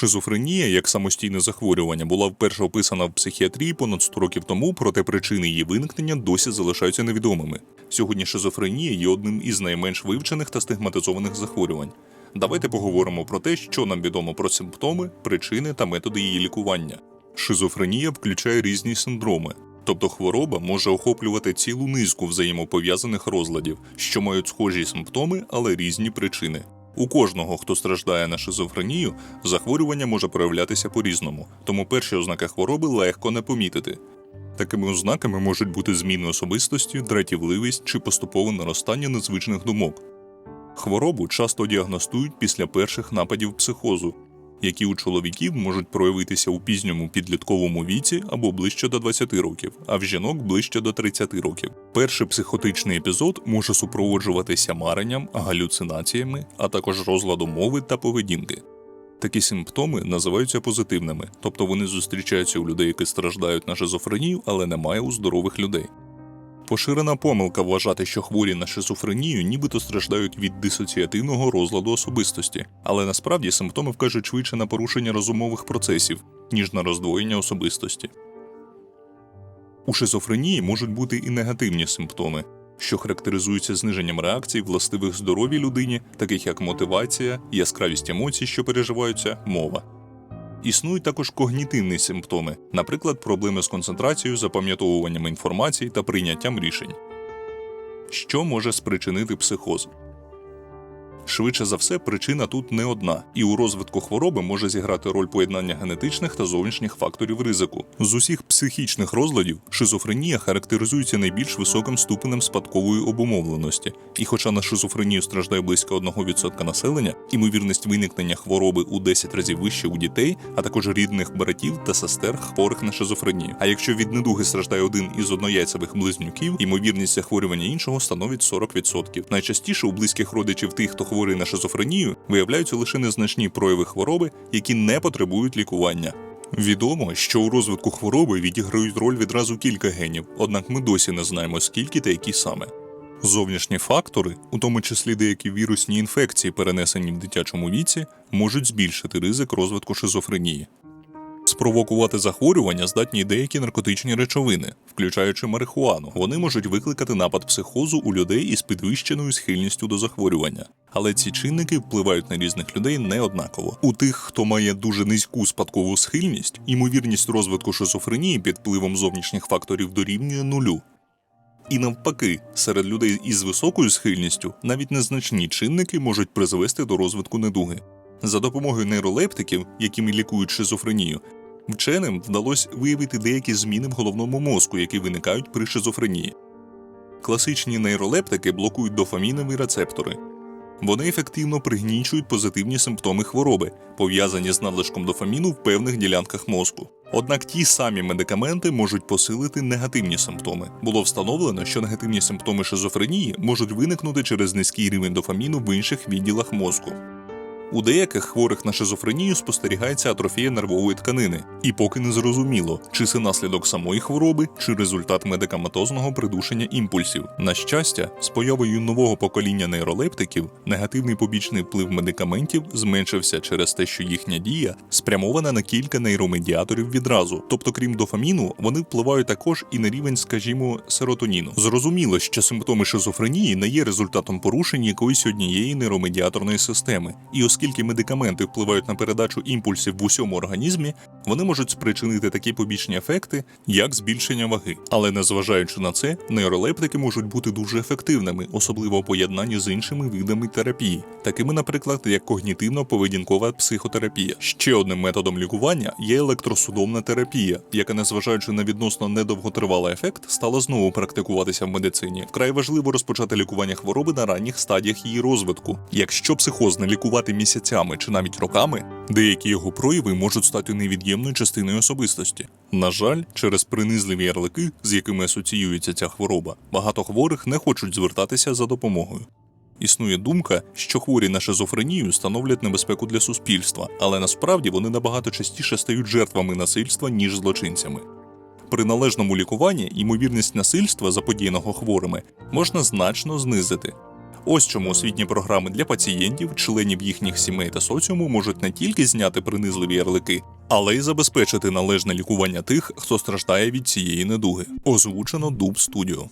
Шизофренія як самостійне захворювання була вперше описана в психіатрії понад 100 років тому, проте причини її виникнення досі залишаються невідомими. Сьогодні шизофренія є одним із найменш вивчених та стигматизованих захворювань. Давайте поговоримо про те, що нам відомо про симптоми, причини та методи її лікування. Шизофренія включає різні синдроми, тобто хвороба може охоплювати цілу низку взаємопов'язаних розладів, що мають схожі симптоми, але різні причини. У кожного, хто страждає на шизофренію, захворювання може проявлятися по-різному, тому перші ознаки хвороби легко не помітити. Такими ознаками можуть бути зміни особистості, дратівливість чи поступове наростання незвичних думок. Хворобу часто діагностують після перших нападів психозу, які у чоловіків можуть проявитися у пізньому підлітковому віці або ближче до 20 років, а в жінок ближче до 30 років. Перший психотичний епізод може супроводжуватися маренням, галюцинаціями, а також розладом мови та поведінки. Такі симптоми називаються позитивними, тобто вони зустрічаються у людей, які страждають на шизофренію, але немає у здорових людей. Поширена помилка вважати, що хворі на шизофренію нібито страждають від дисоціативного розладу особистості, але насправді симптоми вкажуть швидше на порушення розумових процесів, ніж на роздвоєння особистості. У шизофренії можуть бути і негативні симптоми, що характеризуються зниженням реакцій, властивих здоровій людині, таких як мотивація, яскравість емоцій, що переживаються, мова. Існують також когнітивні симптоми, наприклад, проблеми з концентрацією, запам'ятовуванням інформації та прийняттям рішень. Що може спричинити психоз? Швидше за все, причина тут не одна, і у розвитку хвороби може зіграти роль поєднання генетичних та зовнішніх факторів ризику. З усіх психічних розладів шизофренія характеризується найбільш високим ступенем спадкової обумовленості. І хоча на шизофренію страждає близько 1% населення, імовірність виникнення хвороби у 10 разів вище у дітей, а також рідних братів та сестер хворих на шизофренію. А якщо від недуги страждає один із однояйцевих близнюків, імовірність захворювання іншого становить 40%. Найчастіше у близьких родичів тих, хто хворий на шизофренію, виявляються лише незначні прояви хвороби, які не потребують лікування. Відомо, що у розвитку хвороби відіграють роль відразу кілька генів, однак ми досі не знаємо скільки та які саме. Зовнішні фактори, у тому числі деякі вірусні інфекції, перенесені в дитячому віці, можуть збільшити ризик розвитку шизофренії. Спровокувати захворювання здатні деякі наркотичні речовини, включаючи марихуану. Вони можуть викликати напад психозу у людей із підвищеною схильністю до захворювання. Але ці чинники впливають на різних людей неоднаково. У тих, хто має дуже низьку спадкову схильність, ймовірність розвитку шизофренії під впливом зовнішніх факторів дорівнює нулю. І навпаки, серед людей із високою схильністю навіть незначні чинники можуть призвести до розвитку недуги. За допомогою нейролептиків, якими лікують шизофренію, вченим вдалося виявити деякі зміни в головному мозку, які виникають при шизофренії. Класичні нейролептики блокують дофамінові рецептори. Вони ефективно пригнічують позитивні симптоми хвороби, пов'язані з надлишком дофаміну в певних ділянках мозку. Однак ті самі медикаменти можуть посилити негативні симптоми. Було встановлено, що негативні симптоми шизофренії можуть виникнути через низький рівень дофаміну в інших відділах мозку. У деяких хворих на шизофренію спостерігається атрофія нервової тканини, і поки не зрозуміло, чи це наслідок самої хвороби, чи результат медикаментозного придушення імпульсів. На щастя, з появою нового покоління нейролептиків негативний побічний вплив медикаментів зменшився через те, що їхня дія спрямована на кілька нейромедіаторів відразу. Тобто, крім дофаміну, вони впливають також і на рівень, скажімо, серотоніну. Зрозуміло, що симптоми шизофренії не є результатом порушень якоїсь однієї нейромедіаторної системи, і оскільки медикаменти впливають на передачу імпульсів в усьому організмі, вони можуть спричинити такі побічні ефекти, як збільшення ваги. Але незважаючи на це, нейролептики можуть бути дуже ефективними, особливо у поєднанні з іншими видами терапії, такими, наприклад, як когнітивно-поведінкова психотерапія. Ще одним методом лікування є електросудомна терапія, яка, незважаючи на відносно недовготривалий ефект, стала знову практикуватися в медицині. Вкрай важливо розпочати лікування хвороби на ранніх стадіях її розвитку. Якщо психоз не лікувати місяцями чи навіть роками, деякі його прояви можуть стати невід'ємною частиною особистості. На жаль, через принизливі ярлики, з якими асоціюється ця хвороба, багато хворих не хочуть звертатися за допомогою. Існує думка, що хворі на шизофренію становлять небезпеку для суспільства, але насправді вони набагато частіше стають жертвами насильства, ніж злочинцями. При належному лікуванні ймовірність насильства, заподіяного хворими, можна значно знизити. Ось чому освітні програми для пацієнтів, членів їхніх сімей та соціуму можуть не тільки зняти принизливі ярлики, але й забезпечити належне лікування тих, хто страждає від цієї недуги. Озвучено Дуб Студіо.